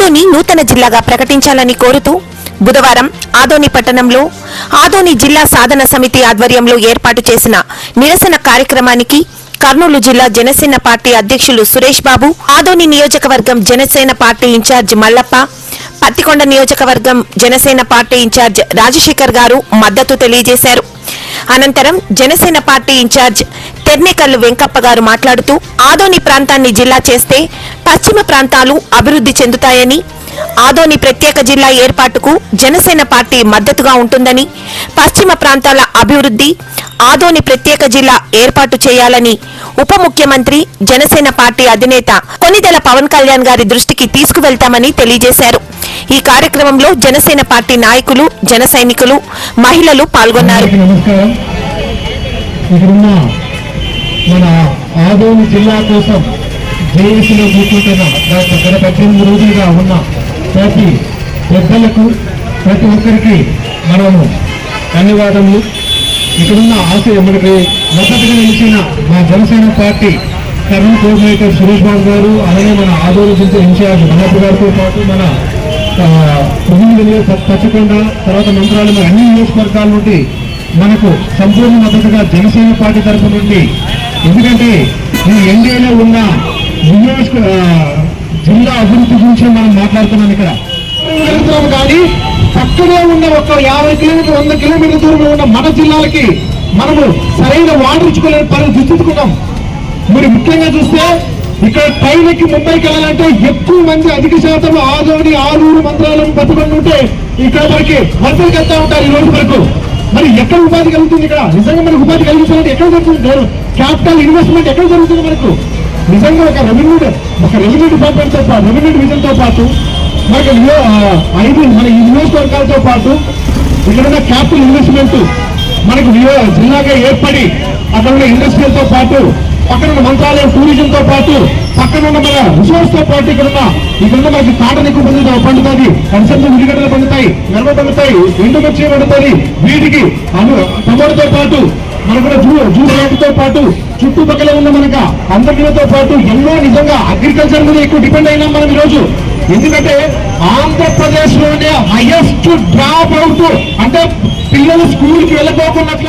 ఆదోని నూతన జిల్లాగా ప్రకటించాలని కోరుతూ బుధవారం ఆదోని పట్టణంలో ఆదోని జిల్లా సాధన సమితి ఆధ్వర్యంలో ఏర్పాటు చేసిన నిరసన కార్యక్రమానికి కర్నూలు జిల్లా జనసేన పార్టీ అధ్యక్షులు సురేష్ బాబు ఆదోని నియోజకవర్గం జనసేన పార్టీ ఇన్ఛార్జ్ మల్లప్ప పత్తికొండ నియోజకవర్గం జనసేన పార్టీ ఇన్ఛార్జ్ రాజశేఖర్ గారు మద్దతు తెలియజేశారు. అనంతరం జనసేన పార్టీ ఇన్ఛార్జ్ తెర్నేకల్లు వెంకప్ప గారు మాట్లాడుతూ ఆదోని ప్రాంతాన్ని జిల్లా చేస్తే పశ్చిమ ప్రాంతాలు అభివృద్ధి చెందుతాయని ఆదోని ప్రత్యేక జిల్లా ఏర్పాటుకు జనసేన పార్టీ మద్దతుగా ఉంటుందని పశ్చిమ ప్రాంతాల అభివృద్ధి ఆదోని ప్రత్యేక జిల్లా ఏర్పాటు చేయాలని ఉప ముఖ్యమంత్రి జనసేన పార్టీ అధినేత కొనిదెల పవన్ కళ్యాణ్ గారి దృష్టికి తీసుకువెళ్తామని తెలియజేశారు. ఈ కార్యక్రమంలో జనసేన పార్టీ నాయకులు జన సైనికులు మహిళలు పాల్గొన్నారు. మన ఆదోని జిల్లా కోసం జేఏసీలో కూర్చుంటున్న గత పద్దెనిమిది రోజులుగా ఉన్న ప్రతి పెద్దలకు ప్రతి ఒక్కరికి మనము ధన్యవాదములు. ఇక్కడున్న ఆశ మనకి మొదటిగా నిలిచిన మా జనసేన పార్టీ కర్నూలు కోఆర్డినేటర్ సురేష్ బాబు గారు అలానే మన ఆదోని జిల్లా ఇన్ఛార్జ్ మనప్పు గారితో పాటు మన తొమ్మిది పచ్చకొండ తర్వాత మంత్రాలు మన అన్ని నియోజకవర్గాల నుండి మనకు సంపూర్ణ మద్దతుగా జనసేన పార్టీ తరఫు నుండి ఎందుకంటే ఈ ఎన్డీఏలో ఉన్న నియోజక జిల్లా అభివృద్ధి గురించి మనం మాట్లాడుతున్నాం ఇక్కడ. వెళ్తున్నాం కానీ పక్కనే ఉన్న ఒక యాభై కిలోమీటర్ వంద కిలోమీటర్ల దూరంలో ఉన్న మన జిల్లాలకి మనము సరైన వాటర్ ఇచ్చుకోలేని పనులు దుస్తుకున్నాం మరి ముఖ్యంగా చూస్తే ఇక్కడ ట్రైన్కి ముంబైకి వెళ్ళాలంటే ఎక్కువ మంది అధిక శాతం ఆదోని ఆలూరు మంత్రాలను పట్టుకొని ఉంటే ఇక్కడ మనకి వలసలకు వెళ్తా ఉంటారు ఈ రోజు వరకు. మరి ఎక్కడ ఉపాధి కలుగుతుంది ఇక్కడ? నిజంగా మనకు ఉపాధి కలుగుతుందంటే ఎక్కడ జరుగుతుంది క్యాపిటల్ ఇన్వెస్ట్మెంట్ ఎక్కడ జరుగుతుంది మనకు? నిజంగా ఒక రెవెన్యూ ఒక రెవెన్యూ డిపార్ట్మెంట్తో పాటు రెవెన్యూ డివిజన్తో పాటు మనకి ఐదు మన ఈ నియోజకవర్గాలతో పాటు ఇక్కడున్న క్యాపిటల్ ఇన్వెస్ట్మెంట్ మనకు జిల్లాగా ఏర్పడి అక్కడ ఉన్న ఇండస్ట్రీలతో తో పాటు పక్కన ఉన్న మంత్రాలయం టూరిజంతో పాటు పక్కన ఉన్న మన రిసోర్స్తో పాటు ఇక్కడున్న ఇక్కడున్న మనకి కాటన్ ఎక్కువ పండుతుంది. పండుతుంది కన్సర్న్ ఉల్లిగడ్డలు పండుతాయి ఎండుమిర్చి వీటికి అను టమాటోతో పాటు మనకు జూ జూ తో పాటు చుట్టుపక్కల ఉన్న మనక అందరితో పాటు ఎన్నో నిజంగా అగ్రికల్చర్ మీద ఎక్కువ డిపెండ్ అయినాం మనం ఈరోజు. ఎందుకంటే ఆంధ్రప్రదేశ్లోనే హైయెస్ట్ డ్రాప్ అవుట్ అంటే పిల్లలు స్కూల్కి వెళ్ళిపోకున్నట్ల